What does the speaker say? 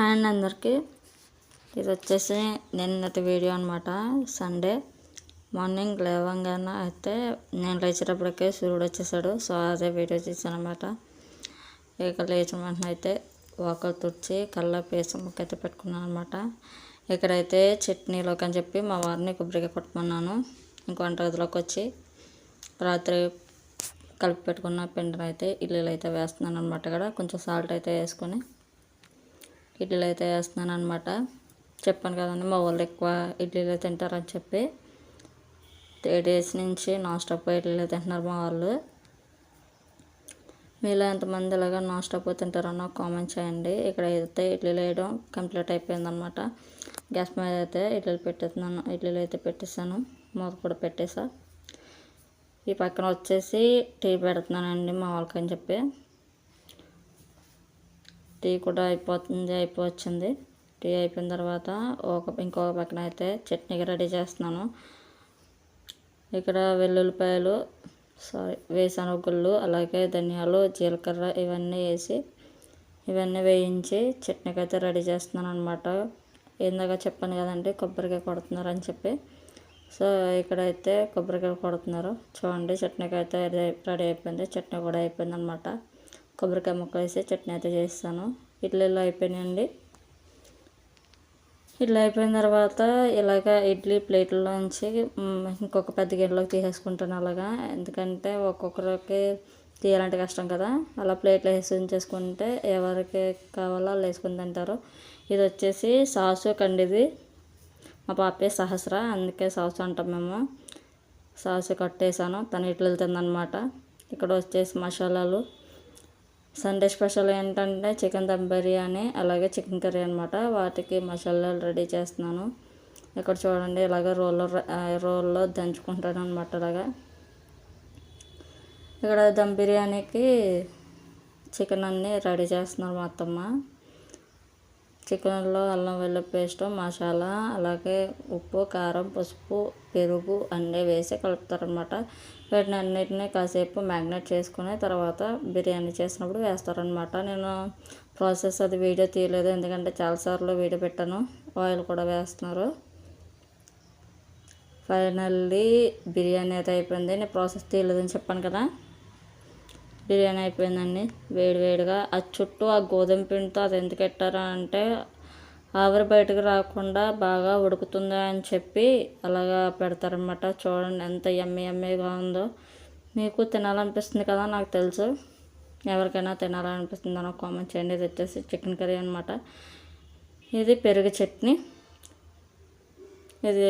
Hi అందరికీ ఇది వచ్చేసి నిన్నటి వీడియో అనమాట సండే మార్నింగ్ లేవంగానే అయితే నేను లేచేటప్పటికే సూర్యుడు వచ్చేసాడు. సో అదే వీడియో తీసాను అనమాట ఇక లేచిన వెంటనే అయితే వాకలు తుడిచి కళ్ళ పేసం ముక్కైతే పెట్టుకున్నాను అనమాట ఇక్కడైతే చట్నీలోకి అని చెప్పి మా వారిని కొబ్బరికాయ కొట్టమన్నాను. ఇంకో వంట గదిలోకి వచ్చి రాత్రి కలిపి పెట్టుకున్న పిండిని అయితే ఇల్లులు అయితే వేస్తున్నాను అనమాట ఇక్కడ కొంచెం సాల్ట్ అయితే వేసుకొని ఇడ్లీలు అయితే వేస్తున్నాను అనమాట చెప్పాను కదండి మా వాళ్ళు ఎక్కువ ఇడ్లీలు తింటారని చెప్పి. త్రీ డేస్ నుంచి నాన్ స్టాప్ ఇడ్లీలు తింటున్నారు మా వాళ్ళు. మీలో ఎంతమంది ఇలాగా నాన్ స్టాప్ తింటారన్న కామెంట్ చేయండి. ఇక్కడ అయితే ఇడ్లీలు వేయడం కంప్లీట్ అయిపోయిందనమాట గ్యాస్ మీద అయితే ఇడ్లీలు పెట్టేస్తున్నాను ఇడ్లీలు అయితే పెట్టేసాను మూత కూడా పెట్టేసా. ఈ పక్కన వచ్చేసి టీ పెడుతున్నానండి మా వాళ్ళకని చెప్పి. టీ కూడా అయిపోతుంది అయిపోవచ్చింది. టీ అయిపోయిన తర్వాత ఒక ఇంకొక పక్కన అయితే చట్నీకి రెడీ చేస్తున్నాను. ఇక్కడ వెల్లుల్లిపాయలు సారీ వేసాను గుళ్ళు అలాగే ధనియాలు జీలకర్ర ఇవన్నీ వేసి ఇవన్నీ వేయించి చట్నీకి అయితే రెడీ చేస్తున్నాను అనమాట ఇందాక చెప్పాను కదండి కొబ్బరికాయ కొడుతున్నారు అని చెప్పి. సో ఇక్కడైతే కొబ్బరికాయ కొడుతున్నారు. చూడండి చట్నీకి అయితే రెడీ అయిపోయింది. చట్నీ కూడా అయిపోయింది అనమాట కొబ్బరికాయ ముక్క వేసి చట్నీ అయితే చేస్తాను. ఇడ్లీలో అయిపోయినాయండి. ఇడ్లీ అయిపోయిన తర్వాత ఇలాగ ఇడ్లీ ప్లేట్లోంచి ఇంకొక పెద్ద గిన్నెలోకి తీసేసుకుంటాను అలాగా. ఎందుకంటే ఒక్కొక్కరికి తీయాలంటే కష్టం కదా. అలా ప్లేట్లో వేసి ఉంచేసుకుంటే ఎవరికి కావాలో వాళ్ళు వేసుకుని తింటారు. ఇది వచ్చేసి సాసు కండిది. మా పాపే సహస్ర అందుకే సాసు అంటాం మేము. సాసు కట్టేసాను తను ఇడ్లీ వెళ్తుందనమాట ఇక్కడ వచ్చేసి మసాలాలు. సండే స్పెషల్ ఏంటంటే చికెన్ దమ్ బిర్యానీ అలాగే చికెన్ కర్రీ అనమాట వాటికి మసాలాలు రెడీ చేస్తున్నాను. ఇక్కడ చూడండి ఇలాగ రోల్లో రోల్లో దంచుకుంటాను అనమాట అలాగా. ఇక్కడ దమ్ బిర్యానీకి చికెన్ అన్నీ రెడీ చేస్తున్నారు మా అత్తమ్మ. చికెన్లో అల్లం వెల్లుల్లి పేస్ట్ మసాలా అలాగే ఉప్పు కారం పసుపు పెరుగు అన్నీ వేసి కలుపుతారనమాట వీటిని అన్నిటిని కాసేపు మ్యాగ్నేట్ చేసుకుని తర్వాత బిర్యానీ చేసినప్పుడు వేస్తారనమాట నేను ప్రాసెస్ అది వీడియో తీయలేదు ఎందుకంటే చాలాసార్లు వీడియో పెట్టాను. ఆయిల్ కూడా వేస్తున్నారు. ఫైనల్లీ బిర్యానీ అయితే అయిపోయింది. నేను ప్రాసెస్ తీయలేదని చెప్పాను కదా. బిర్యానీ అయిపోయిందండి. వేడివేడిగా ఆ చుట్టూ ఆ గోధుమ పిండితో అది ఎందుకు పెట్టారా అంటే ఆవిరి బయటకు రాకుండా బాగా ఉడుకుతుంది అని చెప్పి అలాగా పెడతారనమాట చూడండి ఎంత ఎమ్మె ఎమ్మెగా ఉందో. మీకు తినాలనిపిస్తుంది కదా నాకు తెలుసు. ఎవరికైనా తినాలనిపిస్తుంది అని కామెంట్ చేయండి. ఇది వచ్చేసి చికెన్ కర్రీ అనమాట ఇది పెరుగు చట్నీ. ఇది